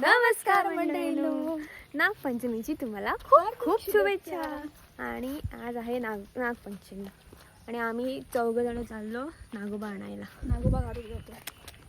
नमस्कार मंडळीनो. नागपंचमीची तुम्हाला खूप खूप शुभेच्छा. आणि आज आहे नाग नागपंचमी. आणि आम्ही चौघ जण चाललो नागोबा आणायला. नागोबा काढून जातो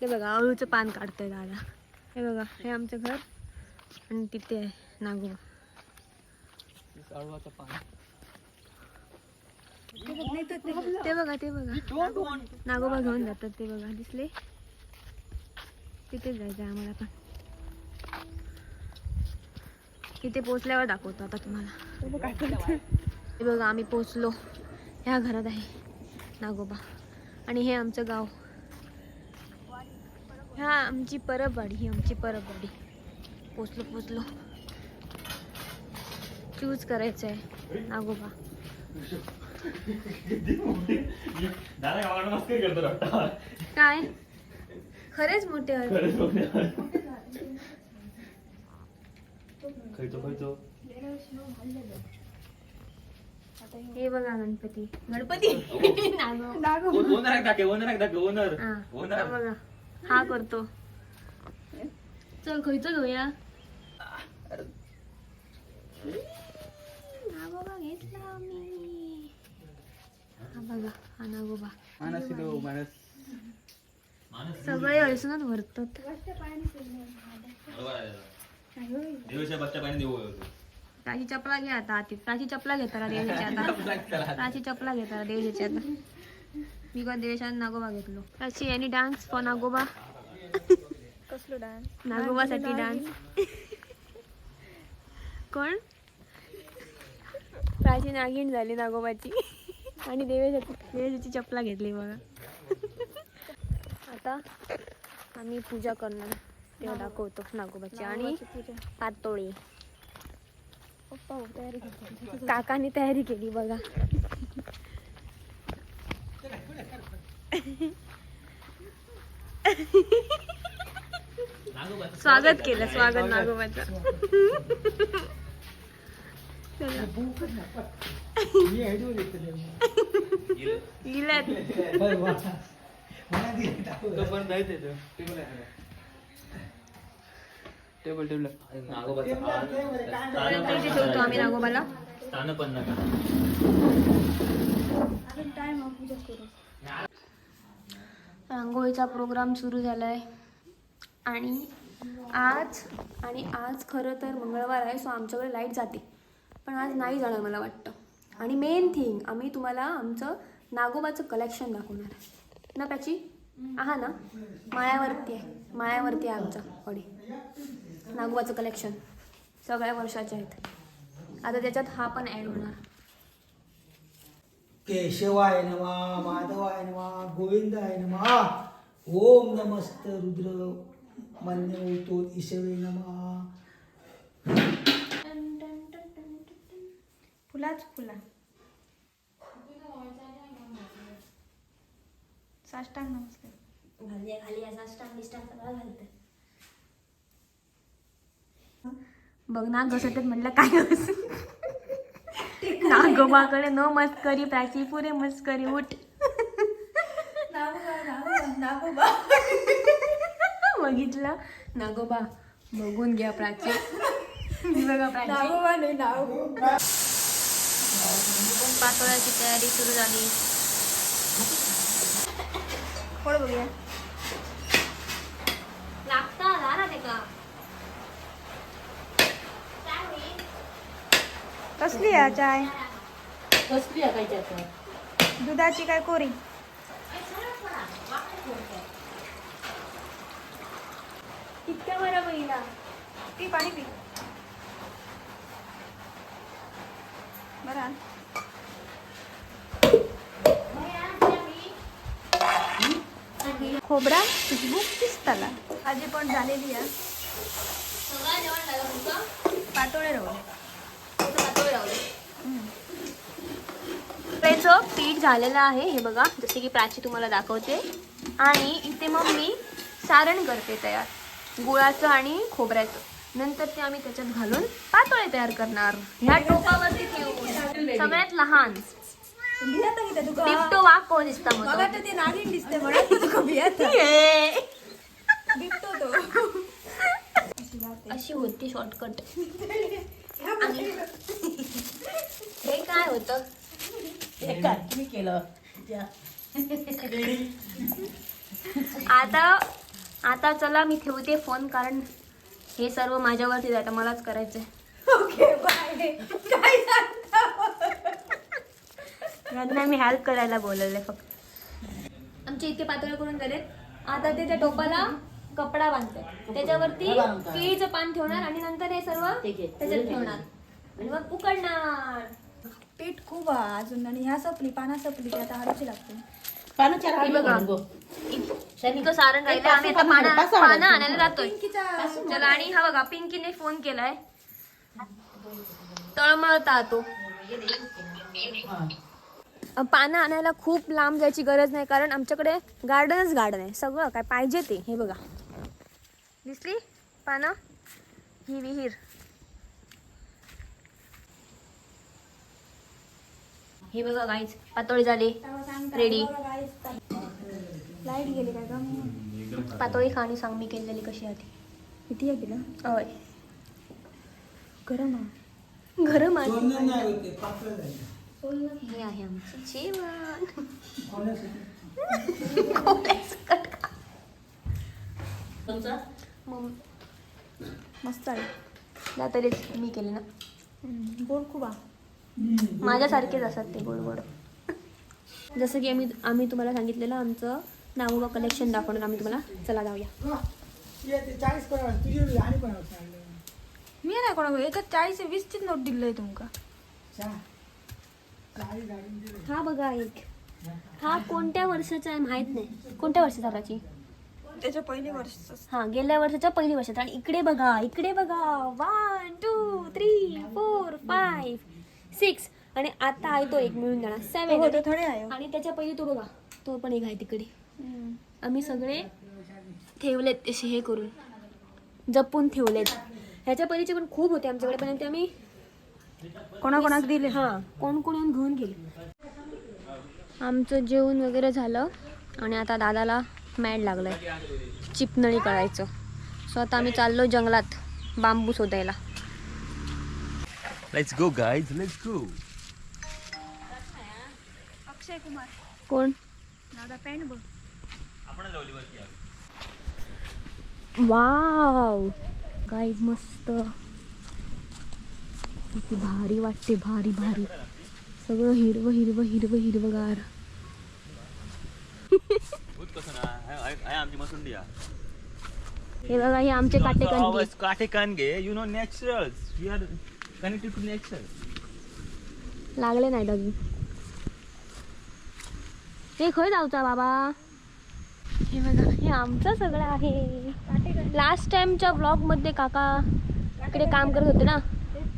हे बघा अळूचं पान काढतोय दादा. हे बघा हे आमचं घर. आणि तिथे आहे नागोबा. ते. बघा ते बघा. नागोबा घेऊन जातात ते बघा दिसले? तिथेच जायचं आहे आम्हाला पण. तिथे पोचल्यावर दाखवतो आता तुम्हाला. हे बघा आम्ही पोचलो ह्या घरात आहे नागोबा. आणि हे आमचं गाव. ह्या आमची परबवाडी ही आमची परबवाडी. पोचलो पोचलो. चूज करायचं आहे नागोबा. काय? खरेच मोठे. खयचो खयचो हे बघा गणपती. गणपती? नागो. ओनर दाखव ओनर दाखव ओनर. हा हा ओनर बघा. हा करतो. चल खयचं घेऊया. नागोबा घेतला आम्ही. हा बघा हा नागोबा. मानस सगळे हळसूनच भरतात बरोबर आहे. देवीच्या बच्चा पाणी देऊ प्राची चपला घे आता हाती प्राची चपला घेताना देवीच्या आता. प्राची चपला घेताना देवीच्या आता. मी पण देशात नागोबा घेतलो. प्राची यांनी डान्स फॉर नागोबा? कसलो डान्स? नागोबासाठी डान्स. कोण? प्राची नागिण झाली नागोबाची. आणि देवेशाची देवेशाची चपला घेतली बघा. आता आम्ही पूजा करणार. तेव्हा दाखवतो नागोबाची. आणि पातोळी. हो काकाने तयारी केली बघा. स्वागत केलं स्वागत नागोबाचं. चला. टेबल टेबल इथे ठेवतो आम्ही नागोबाला. स्थान पण नका. अजून टाइम पूजा करू रांगोळीचा प्रोग्राम सुरू झाला आहे आणि आज आणि आज खरं तर मंगळवार आहे सो आमच्याकडे लाइट जाते. पण आज नाही जाणार मला वाटतं. आणि मेन थिंग आम्ही तुम्हाला आमचं नागोबाचं कलेक्शन दाखवणार आहे. ना त्याची आहा ना? माळ्यावरती आहे. माळ्यावरती आहे आमचं कडे नागोबाचं कलेक्शन सगळ्या वर्षाचे आहेत. आता त्याच्यात हा पण ॲड होणार. केशवाय नमा माधवाय नमा गोविंदाय नमा ओम नमस्त रुद्र मन्यवतो ईशवे नमा. फुलाच फुला. साष्टांग नमस्कार खाली असा स्टांग बिस्टांग सगळं घालते बघ ना घसटत म्हटलं काय घस नागोबाकडे न मस्करी प्राची पुरे मस्करी उठ. नागोबा बघितलं? नागोबा बघून घ्या प्राची. बघा प्राची. नागोबा नाही नागोबा पातोळ्याची तयारी सुरू झाली. कोण बघूया लागता ना ते का? कसली आहे चाय? कसली आहे काय त्यात दुधाची काय कोरी? इतक्या बरं बघितला पी पाणी पी. बरं आण. खोबरा खुशबू पिस्ताला. आजी पण झालेली आहे. पातोळे रवले त्याचं पीठ झालेलं आहे हे बघा जसे की प्राची तुम्हाला दाखवते. आणि इथे मग मी सारण करते तयार गुळाचं आणि खोबऱ्याचं. नंतर ते आम्ही त्याच्यात घालून पातोळे तयार करणार. ह्या टोपावरती ठेवून सगळ्यात लहान. भियाता किती तुका बिबटो वाघ कोण दिसता तर ते नागिन दिसते म्हणा तुका भियाता ये. बिबटो तो. अशी होती शॉर्टकट हे काय होतं? हे काय? तुम्ही केलं. त्या. आता आता चला मी ठेवते फोन कारण हे सर्व माझ्यावरती जातं मलाच करायचंय. यांना मी हेल्प करायला बोलवले फक्त. आमचे इतके पातळ करून झालेत आता ते त्या टोपाला कपडा बांधतात. त्याच्यावरती केळीचं पान ठेवणार आणि नंतर हे सर्व. त्याच्यात ठेवणार. आणि मग उकडणार. पीठ खूप अजून आणि ह्या सपली पाना सपली आता हाडूची लागते. हे बघा. हाडू गो. इतकं सारण राहिलं आम्ही आता पानं पानं आणायला जातोय. चला आणि हा बघा पिंकीने फोन केलाय. तळमळता तो. पानं आणायला खूप लांब जायची गरज नाही कारण आमच्याकडे गार्डनच गार्डन आहे. सगळं काय पाहिजे ते हे बघा. दिसली? पानं? ही विहीर. हे बघा गाईच पातोळी झाली. रेडी लाइट गेली काय का पातोळी खाणी सांग मी केलेली कशी आधी किती आहे गेलं होय. गरम आहे. गरम आहे. हे आहे आमचं जेवण. मस्त आहे. त्या तरीच मी केले ना. गोड खूप आहे. माझ्यासारखेच असतात ते गोड गोड. जसं की आम्ही आम्ही तुम्हाला सांगितलेलं आमचं नावोबा कलेक्शन दाखवणार आम्ही तुम्हाला. चला जाऊया. मी नाही कोणा याच्यात चाळीस वीसचीच नोट दिलंय तुमका चहा चाळीस गाडून दिले हा बघा एक. हा कोणत्या वर्षाचा आहे माहीत नाही. कोणत्या वर्षाचा प्राची? त्याच्या पहिली वर्ष हा गेल्या वर्षाच्या पहिली वर्षाचा. आणि इकडे बघा इकडे बघा. One two three four five six आणि आता आहे तो एक मिळून जाणार. थोडे आहे. आणि त्याच्या पहिले तो बघा. तो पण एक आहे तिकडे. आम्ही सगळे ठेवलेत तसे हे करून. जपून ठेवलेत. ह्याच्या पहिलीचे पण खूप होते आमच्याकडे पण ते आम्ही कोणाकोणाक दिले? हा कोण कोण येऊन घेऊन गेले? आमचं जेवण वगैरे झालं आणि आता दादाला मॅड लागलंय. चिपनळी करायचं. सो आता आम्ही चाललो जंगलात बांबू शोधायला. Let's go guys let's go Akshay Kumar कोण? दादा पॅन्ट बघ वाव गाईज मस्त. किती भारी वाटते भारी भारी. सगळं हिरवं हिरवं हिरवं हिरवगार. हे बघा हे आमचे काटे कणके काटे Kange you know natural we are connected to natural लागले नाही डगी. हे खय जाऊचा बाबा. हे बघा हे आमचं सगळं आहे. लास्ट टाइमच्या ब्लॉगमध्ये काका इकडे काम करत होते ना?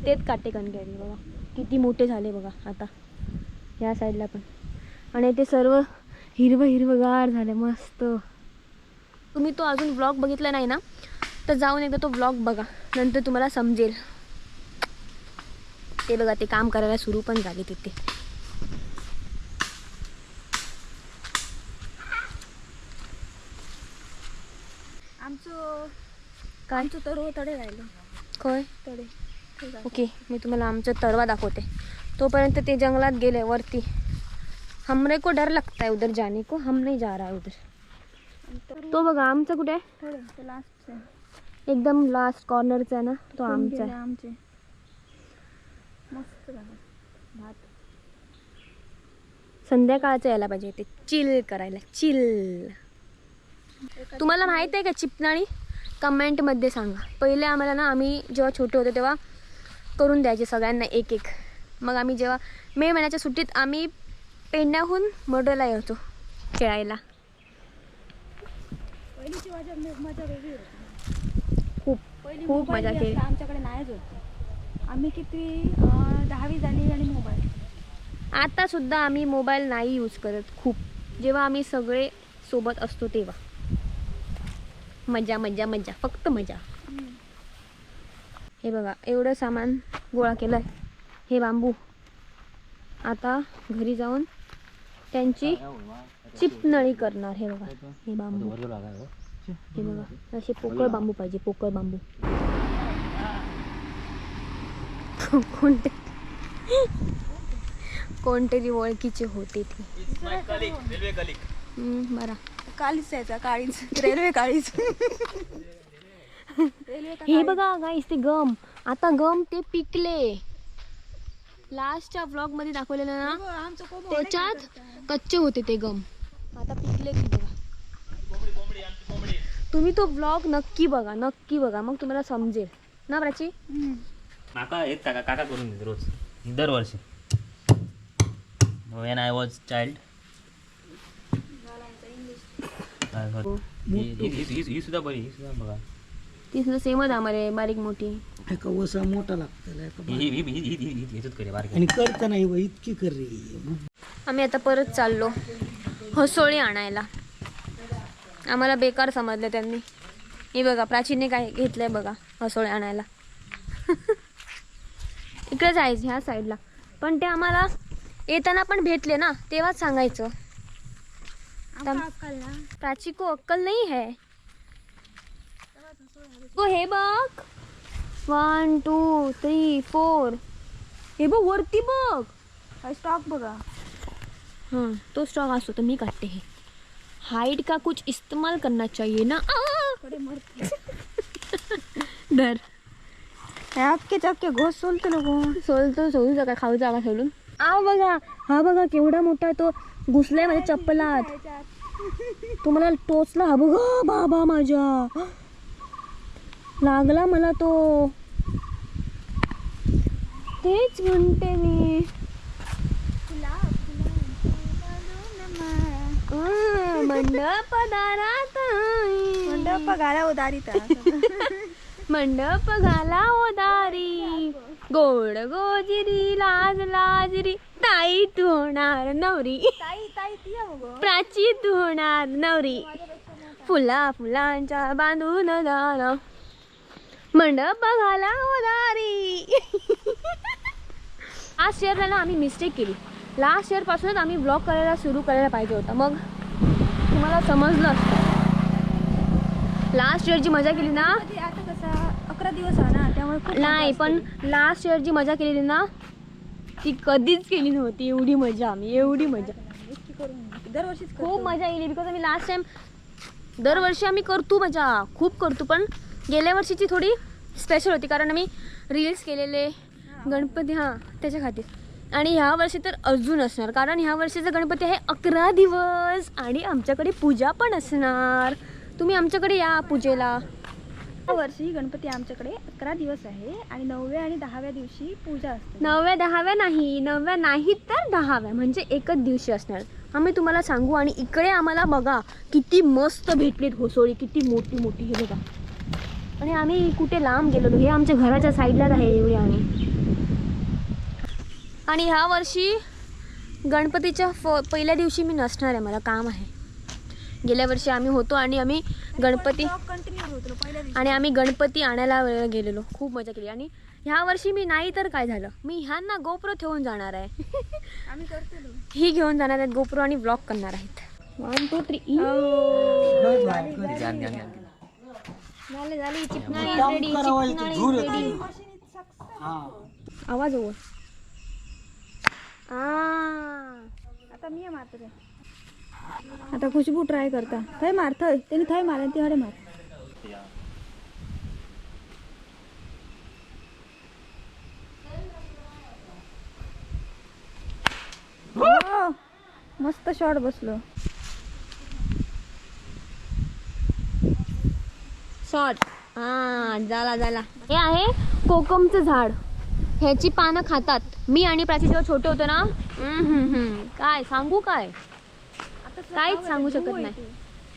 तेच काटे कणके आहेत बघा. किती मोठे झाले बघा आता. ह्या साईडला पण. आणि ते सर्व हिरवं हिरवंगार झाले मस्त. तुम्ही तो अजून ब्लॉग बघितला नाही ना तर जाऊन एकदा तो ब्लॉग बघा. नंतर तुम्हाला समजेल. ते बघा ते काम करायला सुरू पण झाले तिथे. आमचं काय आमचं तर तडे राहिलं. काय? तडे. ओके मी तुम्हाला आमचं तळवा दाखवते. तोपर्यंत ते जंगलात गेले वरती. हमरे को डर लगता है उधर जाने को हम नहीं जा रहा है उधर. तो बघा आमचं कुठे आहे? लास्ट एकदम लास्ट कॉर्नरचा आहे ना तो आमचा आहे. आमचे. मस्त झालं. भात. संध्याकाळचं यायला पाहिजे ते चिल करायला चिल तुम्हाला माहीत आहे का चिपनाळी कमेंटमध्ये सांगा. पहिले आम्हाला ना आम्ही जेव्हा छोटे होतो तेव्हा करून द्यायचे सगळ्यांना एक एक. मग आम्ही जेव्हा मे महिन्याच्या सुट्टीत आम्ही पेंड्याहून मडोला यायचो खेळायला. खूप खूप मजा केली. आमच्याकडे नाहीच होती. आम्ही किती दहावी झाली आणि मोबाईल आता सुद्धा आम्ही मोबाईल नाही यूज करत खूप. जेव्हा आम्ही सगळे सोबत असतो तेव्हा. मजा मजा मजा फक्त मजा. हे बघा एवढं सामान गोळा केलं आहे हे बांबू. आता घरी जाऊन त्यांची चिपनळी करणार. हे बघा हे बांबू. हे बघा असे पोकळ बांबू पाहिजे पोकळ बांबू. कोणते? कोणतरी ओळखीचे होते ते. बरा. काळीच यायचा काळीच. रेल्वे काळीच. हे बघा गाईस ते गम आता गम ते पिकले. लास्टच्या व्लॉगमध्ये दाखवलेलं ना त्याच्यात कच्चे होते ते गम आता पिकले की बघा. तुम्ही तो व्लॉग नक्की बघा नक्की बघा. मग तुम्हाला समजेल. ना प्राची? माका एक काका काका करून देते रोज. दरवर्षी. वेन आय वॉज चाइल्ड ही सुद्धा बरी ही सुद्धा बघा. ती सुद्धा सेमच आम्हाला बारीक मोठी. एका वसा मोठा एका ही ही ही ही ही ही बारकी आणि करता नाही बा, इतकी कर रे. आम्ही आता परत चाललो हसोळी आणायला. आम्हाला बेकार समजलं त्यांनी. हे बघा प्राचीने काय घेतलंय बघा हसोळे आणायला. इकडे जायचं ह्या साईडला पण ते आम्हाला येताना पण भेटले ना तेव्हाच सांगायचं. प्राची को अक्कल नाही है. हो हे बघ. वन टू थ्री फोर हे बघ वरती बघ. स्टॉक बघा. हाँ तो स्टॉक असतो तर मी काटते हे. हाइट का कुछ इस्तेमाल करना चाहिए ना? डर हे अख्खे चक्के घोस सोलते लोक सोलतो सोलू का खाऊ जागा सोलून. आ बघा हा बघा केवढा मोठा तो घुसलाय माझ्या चप्पलात. तो मला टोचला हा बघा बाबा माझ्या. लागला मला तो. तेच म्हणते मी. मंडप दारात. मंडप घाला उदारीत मंडप घाला ओ दारी गोड गोजिरी लाज लाजरी. ताई तू होणार नवरी प्राची तू होणार नवरी. फुला फुलांच्या बांधून दारा मंडप ओ दारी लास्ट इयरला ना आम्ही मिस्टेक केली. लास्ट इयर पासूनच आम्ही ब्लॉग करायला सुरू करायला पाहिजे होता. मग तुम्हाला समजलं. असतं लास्ट इयरची मजा केली ना? आता कसा अकरा दिवस आहे ना त्यामुळे नाही पण लास्ट इयर जी मजा केलेली ना ती कधीच केली नव्हती. एवढी मजा आम्ही एवढी मजा. करतो. खूप मजा येईल बिकॉज आम्ही लास्ट टाइम दरवर्षी आम्ही करतो मजा. खूप करतो पण गेल्या वर्षीची थोडी स्पेशल होती कारण आम्ही रील्स केलेले गणपती हां त्याच्या खातीर. आणि ह्या वर्षी तर अजून असणार कारण ह्या वर्षीचा गणपती आहे अकरा दिवस आणि आमच्याकडे पूजा पण असणार. तुम्ही आमच्याकडे या पूजेला. या वर्षी गणपती आमच्याकडे अकरा दिवस आहे आणि नवव्या आणि दहाव्या दिवशी पूजा असते. नवव्या दहाव्या नाही नवव्या नाही तर दहाव्या म्हणजे एकच दिवशी असणार. आम्ही तुम्हाला सांगू आणि इकडे आम्हाला बघा किती मस्त भेटलीत होसोळी किती मोठी मोठी हे बघा. आणि आम्ही कुठे लांब गेलेलो. हे आमच्या घराच्या साईडलाच आहे एवढी आम्ही. आणि ह्या वर्षी गणपतीच्या फ पहिल्या दिवशी मी नसणार आहे. मला काम आहे. गेल्या वर्षी आम्ही होतो आणि आम्ही गणपती कंटिन्यू होतो पहिल्या दिवशी आणि आम्ही गणपती आणायला वेळेला गेलेलो. खूप मजा केली. आणि ह्या वर्षी मी नाही तर काय झालं? मी ह्यांना गोप्रो ठेवून जाणार आहे. आम्ही करतो ही घेऊन जाणार आहेत गोप्रो आणि ब्लॉग करणार आहेत. वन टू थ्री झाले झाले चिपनाळी काम रेडी करावं इथं चिपनाळी धूर रेडी येते. हा. आवाज आ. आता मी मारतो ते. आता खुशबू ट्राय करता. थंय मार थंय. त्यांनी थंय मार आणि ती हडे मार. हो, मस्त शॉट बसलो. शॉर्ट हा झाला झाला हे आहे कोकमचं झाड. ह्याची पानं खातात. मी आणि प्राची जेव्हा छोटे होतो ना हम्म, हम्म, हम्म. काय सांगू काय? काहीच सांगू शकत नाही.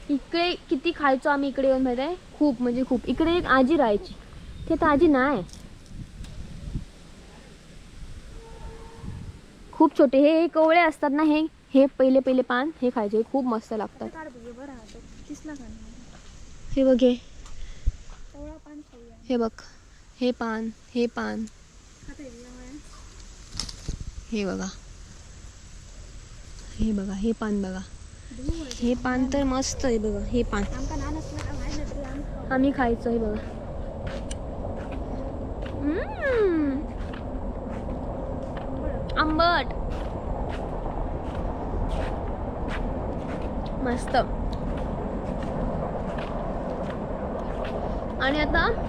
इकडे किती खायचो आम्ही इकडे येऊन माहिती आहे खूप म्हणजे खूप. इकडे एक आजी राहायची. ते तर आजी नाही खूप छोटे. हे हे कवळे असतात ना हे? हे पहिले पहिले पान हे खायचे. हे खूप मस्त लागतात. हे बघ हे कवळा पान खाऊया हे बघ. हे पान हे पान. हे बघा. हे बघा हे पान बघा. हे पान तर मस्त आहे बघा हे पान. आम्ही खायचो हे बघा. आंबट. मस्त. आणि आता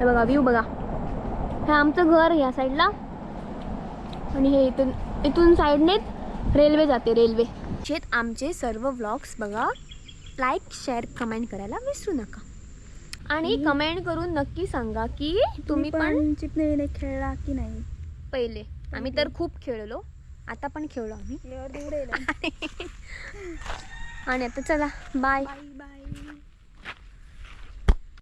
हे बघा व्ह्यू बघा. हे आमचं घर या साईडला आणि हे इथून इथून साईडने रेल्वे जाते रेल्वे शेत आमचे सर्व व्लॉग्स बघा. लाईक शेअर कमेंट करायला विसरू नका. आणि कमेंट करून नक्की सांगा की तुम्ही पण चिपणे खेळला की नाही? पहिले. आम्ही तर खूप खेळलो. आता पण खेळलो आम्ही. आणि आता चला बाय बाय